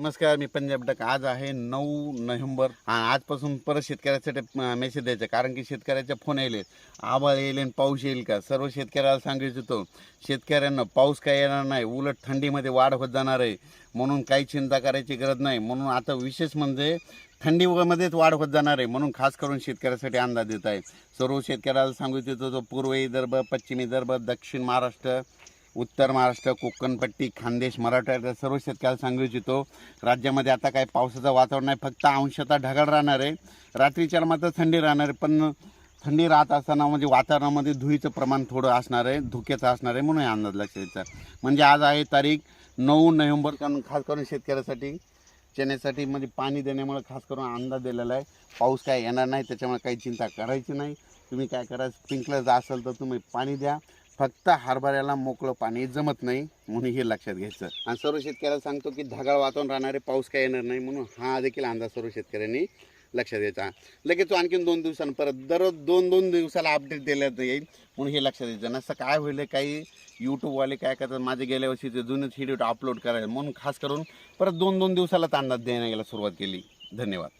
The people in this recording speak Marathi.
नमस्कार मी पंजाब डक आज आहे नऊ नोव्हेंबर. आणि आजपासून परत शेतकऱ्यासाठी मेसेज द्यायचा. कारण की शेतकऱ्याच्या फोन येईल आभाळ येईल आणि पाऊस येईल का? सर्व शेतकऱ्याला सांगू इच्छितो शेतकऱ्यांना पाऊस काय येणार नाही. उलट थंडीमध्ये वाढ होत जाणार आहे. म्हणून काही चिंता करायची गरज नाही. म्हणून आता विशेष म्हणजे थंडीमध्येच वाढ होत जाणार आहे. म्हणून खास करून शेतकऱ्यासाठी अंदाज देत आहे. सर्व शेतकऱ्याला सांगू इच्छितो तो पूर्व विदर्भ पश्चिम विदर्भ दक्षिण महाराष्ट्र उत्तर महाराष्ट्र कोकणपट्टी खानदेश मराठवाड्यातल्या सर्व शेतकऱ्याला सांगू इच्छितो राज्यामध्ये आता काय पावसाचं वातावरण नाही फक्त अंशतः ढगाळ राहणार आहे. रात्रीच्या मात्र थंडी राहणार आहे पण थंडी राहत असताना म्हणजे वातावरणामध्ये धुळीचं प्रमाण थोडं असणार आहे धुक्याचं असणार आहे म्हणून अंदाज लक्षात द्यायचा म्हणजे आज आहे तारीख नऊ नोव्हेंबर कारण खास करून शेतकऱ्यासाठी चण्यासाठी म्हणजे पाणी देण्यामुळे खास करून अंदाज दिलेला आहे. पाऊस काय येणार नाही त्याच्यामुळे काही चिंता करायची नाही. तुम्ही काय करा स्प्रिंकलर जर असेल तर तुम्ही पाणी द्या. फक्त हरभऱ्याला मोकळं पाणी जमत नाही म्हणून हे लक्षात घ्यायचं. आणि सर्व शेतकऱ्याला सांगतो की ढगाळ वातावरण राहणारे पाऊस काय येणार नाही म्हणून हा देखील अंदाज सर्व शेतकऱ्यांनी लक्षात घ्यायचा. लगेच तो आणखीन दोन दिवसांनी परत दररोज दोन दोन दिवसाला अपडेट दिल्यात येईल म्हणून हे लक्षात द्यायचं नसं काय होईल काही यूट्यूबवाले काय करतात माझे गेल्या वर्षीचे जुनेच व्हिडिओ अपलोड करायला म्हणून खास करून परत दोन दोन दिवसालाच अंदाज द्यायला गेला सुरुवात केली. धन्यवाद.